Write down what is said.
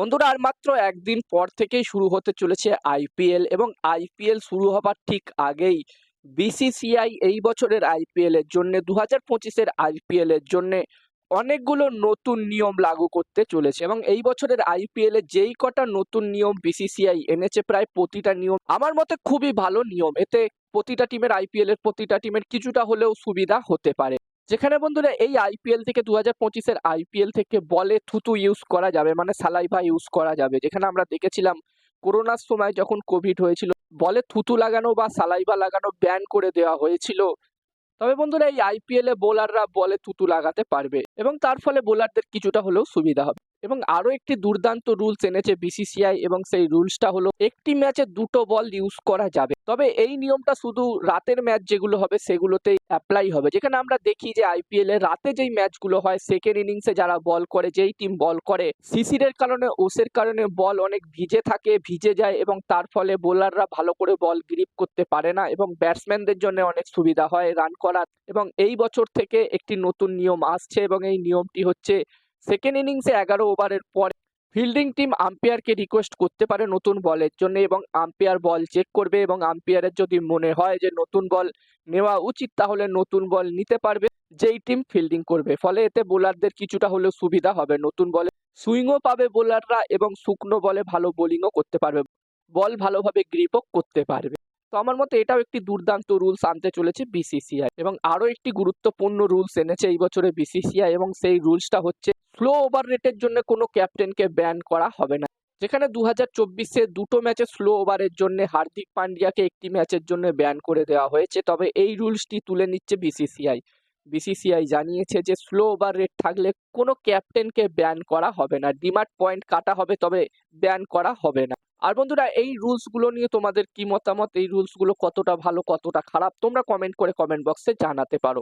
বন্ধুরা, আর মাত্র একদিন পর থেকেই শুরু হতে চলেছে আইপিএল এবং আইপিএল শুরু হবার ঠিক আগেই। বিসিসিআই এই বছরের আইপিএল এর জন্য দু হাজার পঁচিশের আইপিএল এর জন্য অনেকগুলো নতুন নিয়ম লাগু করতে চলেছে এবং এই বছরের আইপিএল যেই কটা নতুন নিয়ম বিসিসিআই এনেছে, প্রায় প্রতিটা নিয়ম আমার মতে খুবই ভালো নিয়ম। এতে প্রতিটা টিমের আইপিএল এর প্রতিটা টিমের কিছুটা হলেও সুবিধা হতে পারে। যেখানে বন্ধুরা এই আইপিএল থেকে দু হাজার পঁচিশের আইপিএল থেকে বলে থুতু ইউজ করা যাবে মানে সালাইভা ইউজ করা যাবে। যেখানে আমরা দেখেছিলাম করোনার সময় যখন কোভিড হয়েছিল, বলে থুতু লাগানো বা সালাইভা লাগানো ব্যান করে দেওয়া হয়েছিল। তবে বন্ধুরা এই আইপিএলে বোলাররা বলে থুতু লাগাতে পারবে এবং তার ফলে বোলারদের কিছুটা হলেও সুবিধা হবে। এবং আরও একটি দুর্দান্ত রুলস এনেছে বিসিসিআই এবং সেই রুলসটা হলো একটি ম্যাচে দুটো বল ইউজ করা যাবে। তবে এই নিয়মটা শুধু রাতের ম্যাচ যেগুলো হবে সেগুলোতেই অ্যাপ্লাই হবে। যেখানে আমরা দেখি যে আইপিএল রাতে যেই ম্যাচগুলো হয় সেকেন্ড ইনিংসে যারা বল করে, যেই টিম বল করে শিশিরের কারণে ওসের কারণে বল অনেক ভিজে থাকে, ভিজে যায় এবং তার ফলে বোলাররা ভালো করে বল গ্রিপ করতে পারে না এবং ব্যাটসম্যানদের জন্য অনেক সুবিধা হয় রান করার। এবং এই বছর থেকে একটি নতুন নিয়ম আসছে এবং এই নিয়মটি হচ্ছে সেকেন্ড ইনিংসে এগারো ওভারের পরে ফিল্ডিং টিম আম্পায়ারকে রিকোয়েস্ট করতে পারে নতুন বলের জন্য এবং আম্পায়ার বল চেক করবে এবং আম্পায়ারের যদি মনে হয় যে নতুন বল নেওয়া উচিত, তাহলে নতুন বল নিতে পারবে। যেই টিম ফিল্ডিং করবে। ফলে এতে বোলারদের কিছুটা হলেও সুবিধা হবে। নতুন বলে সুইংও পাবে বোলাররা এবং শুকনো বলে ভালো বোলিংও করতে পারবে। বল ভালোভাবে গ্রিপও করতে পারবে। তো আমার মতে এটাও একটি দুর্দান্ত রুলস আনতে চলেছে বিসিসিআই এবং আরও একটি গুরুত্বপূর্ণ রুলস এনেছে এই বছরে বিসিসিআই এবং সেই রুলসটা হচ্ছে স্লো ওভার রেটের জন্য কোনো ক্যাপ্টেনকে ব্যান করা হবে না। যেখানে দু হাজার চব্বিশে দুটো ম্যাচে স্লো ওভারের জন্য হার্দিক পান্ডিয়াকে একটি ম্যাচের জন্য ব্যান করে দেওয়া হয়েছে, তবে এই রুলসটি তুলে নিচ্ছে বিসিসিআই বিসিসিআই জানিয়েছে যে স্লো ওভার রেট থাকলে কোনো ক্যাপ্টেনকে ব্যান করা হবে না। ডিমার্ট পয়েন্ট কাটা হবে, তবে ব্যান করা হবে না। আর বন্ধুরা, এই রুলসগুলো নিয়ে তোমাদের কি মতামত? এই রুলসগুলো কতটা ভালো, কতটা খারাপ? তোমরা কমেন্ট করে কমেন্ট বক্সে জানাতে পারো।